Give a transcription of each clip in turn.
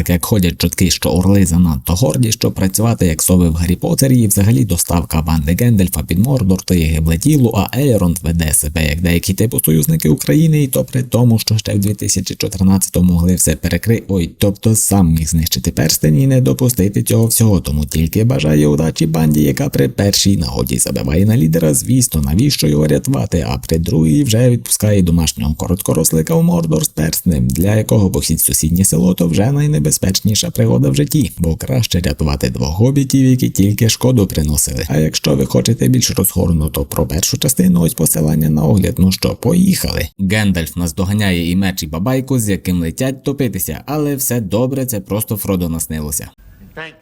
Так як ходять чутки, що орли занадто горді, щоб працювати як сови в Гаррі Поттері, і взагалі доставка банди Гендельфа під Мордор є гибле діло, а Ейронд веде себе як деякі типу союзники України, і то при тому, що ще в 2014-му могли все перекрити, ой, тобто сам міг знищити перстень і не допустити цього всього, тому тільки бажає удачі банді, яка при першій нагоді забиває на лідера, звісно, навіщо його рятувати, а при другій вже відпускає домашнього короткорослика у Мордор з перстнем, для якого похід сусіднє село то вже найнебезпечніша пригода в житті, бо краще рятувати двох гобітів, які тільки шкоду приносили. А якщо ви хочете більш розгорнуто про першу частину, ось посилання на огляд, ну що, поїхали. Гендальф наздоганяє і меч і бабайку, з яким летять топитися, але все добре, це просто Фродо наснилося.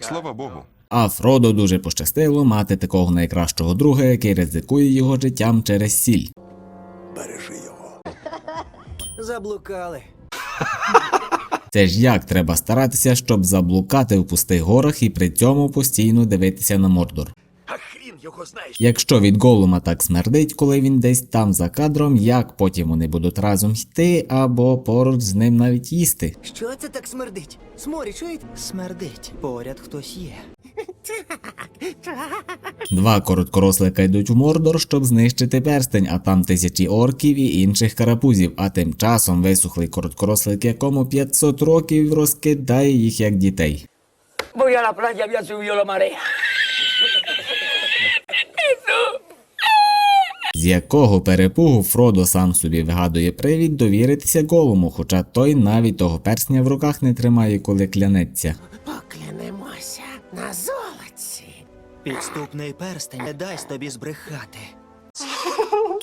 Слава Богу. А Фродо дуже пощастило мати такого найкращого друга, який ризикує його життям через сіль. Бережи його. Заблукали. Це ж як треба старатися, щоб заблукати в пустих горах і при цьому постійно дивитися на Мордор. А хрін його знаєш. Якщо від Голума так смердить, коли він десь там за кадром, як потім вони будуть разом йти або поруч з ним навіть їсти. Що це так смердить? Сморі, чуєте? Смердить. Поряд хтось є. Два короткорослика йдуть в Мордор, щоб знищити перстень, а там тисячі орків і інших карапузів. А тим часом висухлий короткорослик, якому 500 років розкидає їх як дітей. A la playa, había subido la. З якого перепугу Фродо сам собі вигадує привід довіритися голому, хоча той навіть того персня в руках не тримає, коли клянеться. Поклянемося на золоці. Підступний перстень не дасть тобі збрехати.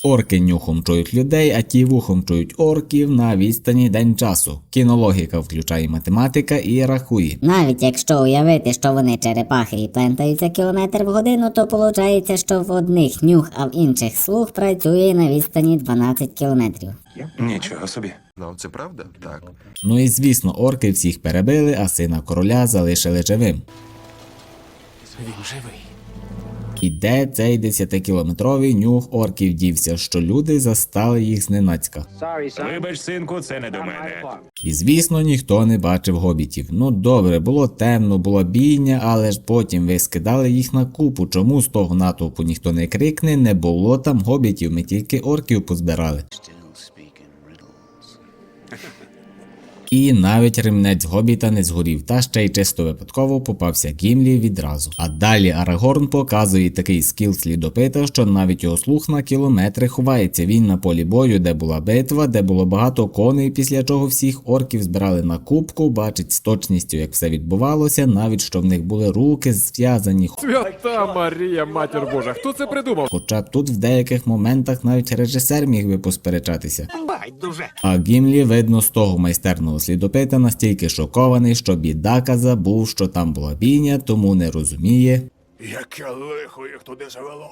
Орки нюхом чують людей, а ті вухом чують орків на відстані день часу. Кінологіка включає математика і рахує. Навіть якщо уявити, що вони черепахи і плентаються кілометр в годину, то виходить, що в одних нюх, а в інших слух працює на відстані 12 кілометрів. Нічого собі. Ну, це правда? Так. Ну і звісно, орки всіх перебили, а сина короля залишили живим. Він живий. І де цей 10-кілометровий нюх орків дівся, що люди застали їх зненацька. Вибач, синку, це не до мене. І звісно, ніхто не бачив гобітів. Ну добре, було темно, була бійня, але ж потім ви скидали їх на купу. Чому з того натовпу ніхто не крикне, не було там гобітів, ми тільки орків позбирали. І навіть ремнець гобіта не згорів, та ще й чисто випадково попався Гімлі відразу. А далі Арагорн показує такий скіл слідопита, що навіть його слух на кілометри ховається. Він на полі бою, де була битва, де було багато коней, після чого всіх орків збирали на кубку, бачить з точністю, як все відбувалося, навіть що в них були руки зв'язані. Свята Марія, матір Божа, хто це придумав? Хоча тут в деяких моментах навіть режисер міг би посперечатися. Байдуже. А Гімлі, видно, з того майстерного слідопита настільки шокований, що бідака забув, що там була бійня, тому не розуміє. Яке лихо їх туди завело.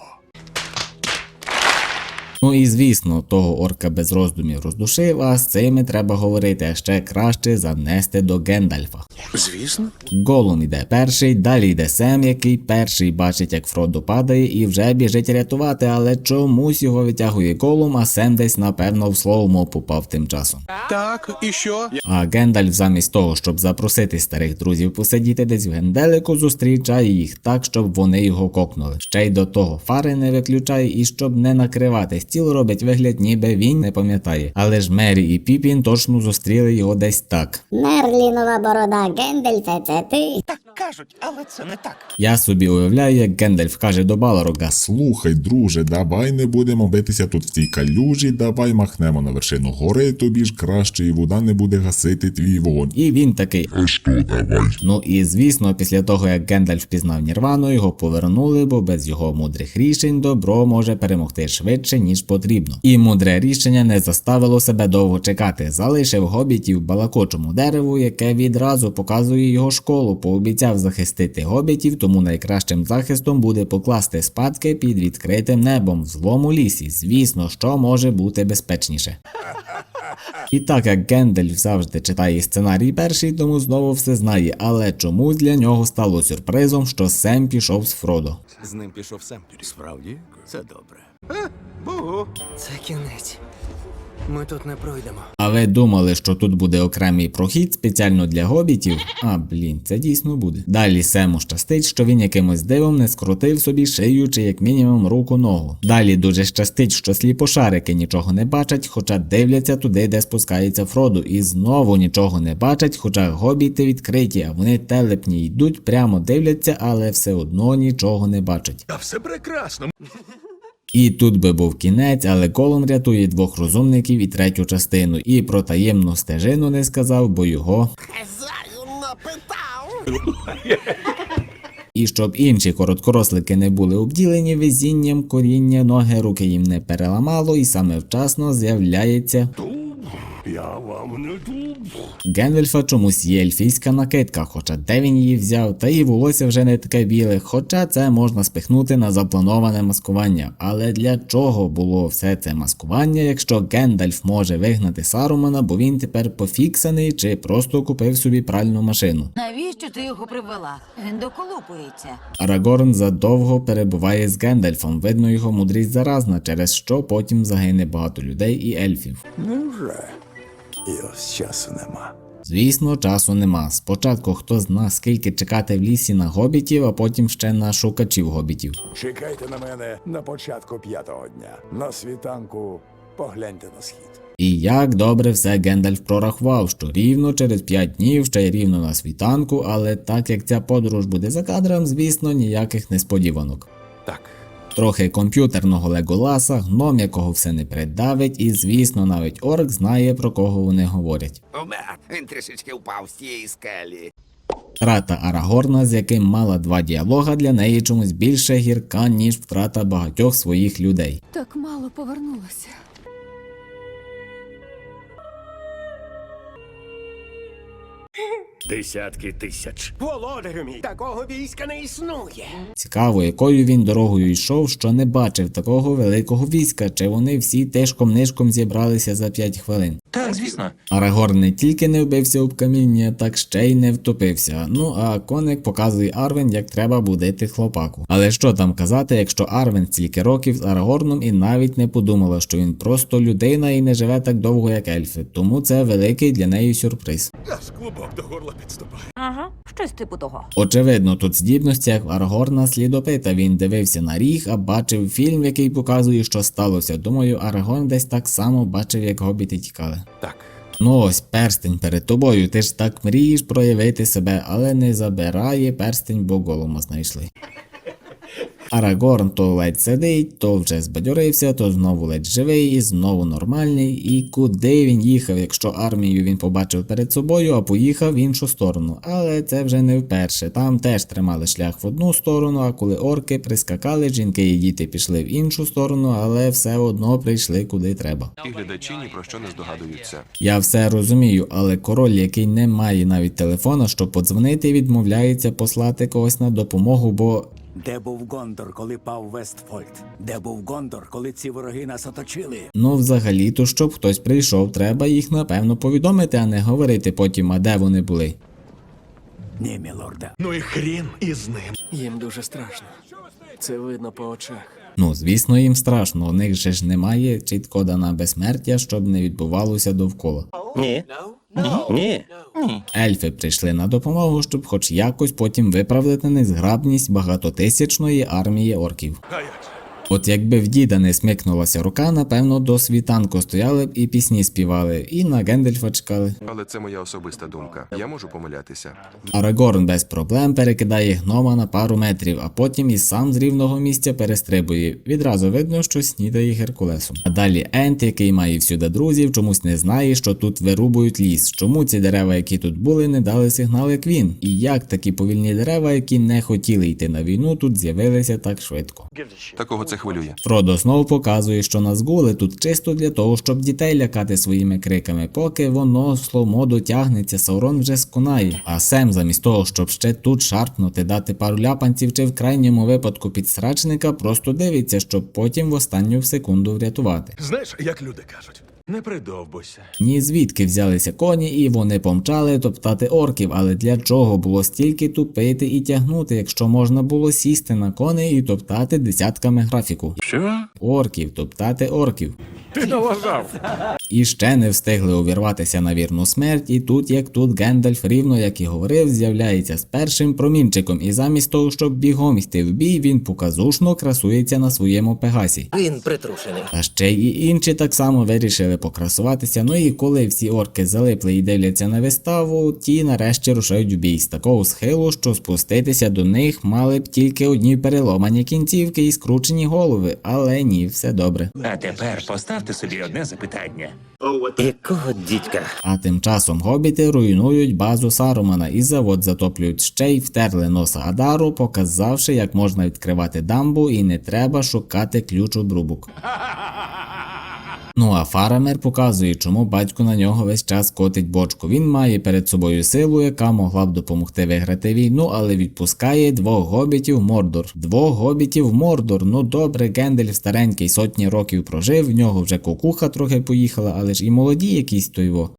Ну і звісно, того орка без роздумів роздушив, а з цими треба говорити, а ще краще занести до Гендальфа. Звісно. Голум іде перший, далі йде Сем, який перший бачить, як Фродо падає, і вже біжить рятувати, але чомусь його витягує Голум, а Сем десь напевно в слоумо попав тим часом. Так, і що? А Гендальф замість того, щоб запросити старих друзів посидіти десь в Генделику, зустрічає їх так, щоб вони його кокнули. Ще й до того фари не виключає і щоб не накривати стіл, робить вигляд, ніби він не пам'ятає. Але ж Мері і Піпін точно зустріли його десь так. Мерлінова борода Гендельфе, це ти? Так кажуть, але це не так. Я собі уявляю, як Гендальф каже до Баларога Слухай, друже, давай не будемо битися тут в цій калюжі, давай махнемо на вершину гори, тобі ж краще і вода не буде гасити твій вогонь. І він такий. А що, давай? Ну і звісно, після того як Гендальф пізнав Нірвану, його повернули, бо без його мудрих рішень добро може перемогти швидше, ніж потрібно. І мудре рішення не заставило себе довго чекати. Залишив гобітів балакочому дереву, яке відразу показує його школу. Пообіцяв захистити гобітів, тому найкращим захистом буде покласти спадки під відкритим небом в злому лісі. Звісно, що може бути безпечніше. І так як Гендальф завжди читає сценарій перший, тому знову все знає, але чомусь для нього стало сюрпризом, що Сем пішов з Фродо. З ним пішов сам. Справді? Це добре. Це кінець. Ми тут не пройдемо. А ви думали, що тут буде окремий прохід спеціально для гобітів? А блін, це дійсно буде. Далі Сему щастить, що він якимось дивом не скрутив собі шию чи як мінімум руку ногу. Далі дуже щастить, що сліпошарики нічого не бачать, хоча дивляться туди, де спускається Фроду, і знову нічого не бачать, хоча гобіти відкриті, а вони телепні йдуть, прямо дивляться, але все одно нічого не бачать. Та все прекрасно. І тут би був кінець, але Колон рятує двох розумників і третю частину, і про таємну стежину не сказав, бо його. І щоб інші короткорослики не були обділені везінням, коріння, ноги, руки їм не переламало, і саме вчасно з'являється. Я вам не. Гендельфа чомусь є ельфійська накидка, хоча де він її взяв, та і волосся вже не таке біле, хоча це можна спихнути на заплановане маскування. Але для чого було все це маскування, якщо Гендальф може вигнати Сарумана, бо він тепер пофіксаний чи просто купив собі пральну машину? Навіщо ти його привела? Він доколупується. Арагорн задовго перебуває з Гендальфом, видно його мудрість заразна, через що потім загине багато людей і ельфів. Невже? І ось часу нема. Звісно, часу нема. Спочатку хто зна, скільки чекати в лісі на гобітів, а потім ще на шукачів гобітів. Чекайте на мене на початку п'ятого дня. На світанку погляньте на схід. І як добре все Гендальф прорахував, що рівно через 5 днів, ще й рівно на світанку, але так як ця подорож буде за кадром, звісно, ніяких несподіванок. Так. Трохи комп'ютерного леголаса, гном, якого все не придавить, і звісно, навіть орк знає про кого вони говорять. Умер, він трішечки впав з тієї скелі. Втрата Арагорна, з яким мала два діалога, для неї чомусь більше гірка, ніж втрата багатьох своїх людей. Так мало повернулося. Десятки тисяч. Володарю мій, такого війська не існує. Цікаво, якою він дорогою йшов, що не бачив такого великого війська, чи вони всі тишком нишком зібралися за 5 хвилин. Так, звісно. Арагорн не тільки не вбився об каміння, так ще й не втопився. Ну а коник показує Арвен, як треба будити хлопаку. Але що там казати, якщо Арвен стільки років з Арагорном і навіть не подумала, що він просто людина і не живе так довго, як ельфи. Тому це великий для неї сюрприз. Аж клубок до горла підступає. Ага, щось типу того. Очевидно, тут здібності як в Арагорна слідопита. Він дивився на ріг, а бачив фільм, який показує, що сталося. Думаю, Арагорн десь так само бачив, як гобіти тікали. Так. Ну ось перстень перед тобою. Ти ж так мрієш проявити себе, але не забирає перстень, бо голома знайшли. Арагорн то ледь сидить, то вже збадьорився, то знову ледь живий і знову нормальний. І куди він їхав, якщо армію він побачив перед собою, а поїхав в іншу сторону. Але це вже не вперше. Там теж тримали шлях в одну сторону, а коли орки прискакали, жінки і діти пішли в іншу сторону, але все одно прийшли куди треба. І глядачі ні про що не здогадуються. Я все розумію, але король, який не має навіть телефона, щоб подзвонити, відмовляється послати когось на допомогу, бо Де був Гондор, коли пав Вестфольд? Де був Гондор, коли ці вороги нас оточили? ну взагалі-то, щоб хтось прийшов, треба їх напевно повідомити, а не говорити потім, а де вони були. Ні, мілорда. Ну і хрін із ним. Їм дуже страшно. Це видно по очах. Ну, звісно, їм страшно, у них же ж немає чітко дана безсмертя, щоб не відбувалося довкола. Ні. Ні. Ельфи прийшли на допомогу, щоб хоч якось потім виправдати незграбність багатотисячної армії орків. А як? От якби в діда не смикнулася рука, напевно, до світанку стояли б і пісні співали, і на Гендельфа чекали. Але це моя особиста думка. Я можу помилятися. Арагорн без проблем перекидає гнома на пару метрів, а потім і сам з рівного місця перестрибує. Відразу видно, що снідає Геркулесом. А далі Ент, який має всюди друзів, чомусь не знає, що тут вирубують ліс. Чому ці дерева, які тут були, не дали сигнал, як він? І як такі повільні дерева, які не хотіли йти на війну, тут з'явилися так швидко. Такого це хвилює. Фродо знову показує, що Назгули тут чисто для того, щоб дітей лякати своїми криками. Поки воно словмо дотягнеться, Саурон вже сконає. А Сем, замість того, щоб ще тут шарпнути, дати пару ляпанців чи в крайньому випадку підсрачника, просто дивиться, щоб потім в останню секунду врятувати. Знаєш, як люди кажуть, не придовбуйся. Ні звідки взялися коні, і вони помчали топтати орків, але для чого було стільки тупити і тягнути, якщо можна було сісти на коней і топтати десятками графіку? Що? Орків, топтати орків. Ти налажав. І ще не встигли увірватися на вірну смерть, і тут, як тут, Гендальф, рівно як і говорив, з'являється з першим промінчиком, і замість того, щоб бігом йти в бій, він показушно красується на своєму пегасі. Він притрушений. Та ще й інші так само вирішили покрасуватися. Ну і коли всі орки залипли і дивляться на виставу, ті нарешті рушають в бій з такого схилу, що спуститися до них мали б тільки одні переломані кінцівки і скручені голови, але ні, все добре. А тепер поставте собі одне запитання. Якого дідька? А тим часом гобіти руйнують базу Сарумана і завод затоплюють ще й втерли носа Адару, показавши, як можна відкривати дамбу і не треба шукати ключ у брубук. Ну а Фарамер показує, чому батько на нього весь час котить бочку. Він має перед собою силу, яка могла б допомогти виграти війну, але відпускає двох гобітів Мордор. Двох гобітів Мордор. Ну добре, Гендель старенький сотні років прожив, в нього вже кукуха трохи поїхала, але ж і молоді якісь то його.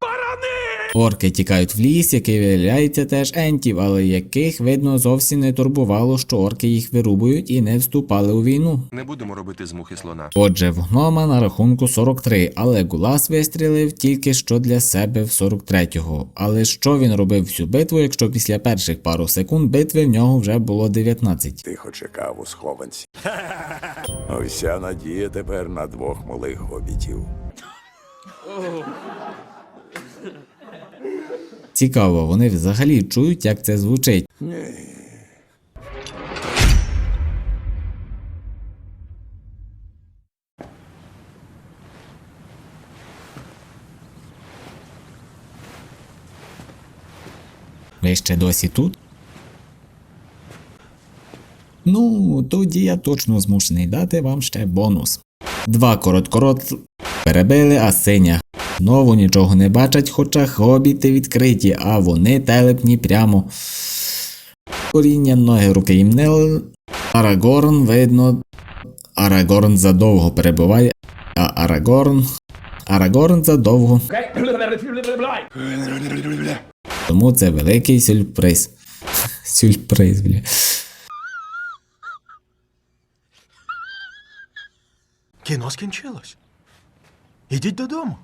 Орки тікають в ліс, який виявляється теж ентів, але яких видно зовсім не турбувало, що орки їх вирубують і не вступали у війну. Не будемо робити з мухи слона. Отже, в гнома на рахунку 43, але Гулас вистрілив тільки що для себе в 43-го. Але що він робив всю битву, якщо після перших пару секунд битви в нього вже було 19? Тихо чекав у схованці. Уся надія тепер на двох малих гобітів. Цікаво, вони взагалі чують, як це звучить. Ви ще досі тут? Ну, тоді я точно змушений дати вам ще бонус. Два короткорот перебили, а синя знову нічого не бачать, хоча хобіти відкриті, а вони телепні прямо. Коріння ноги руки їм не Арагорн, видно. Арагорн задовго перебуває. А Арагорн. Арагорн задовго. Тому це великий сюрприз. Сюрприз, бля. Кіно скінчилось. Ідіть додому.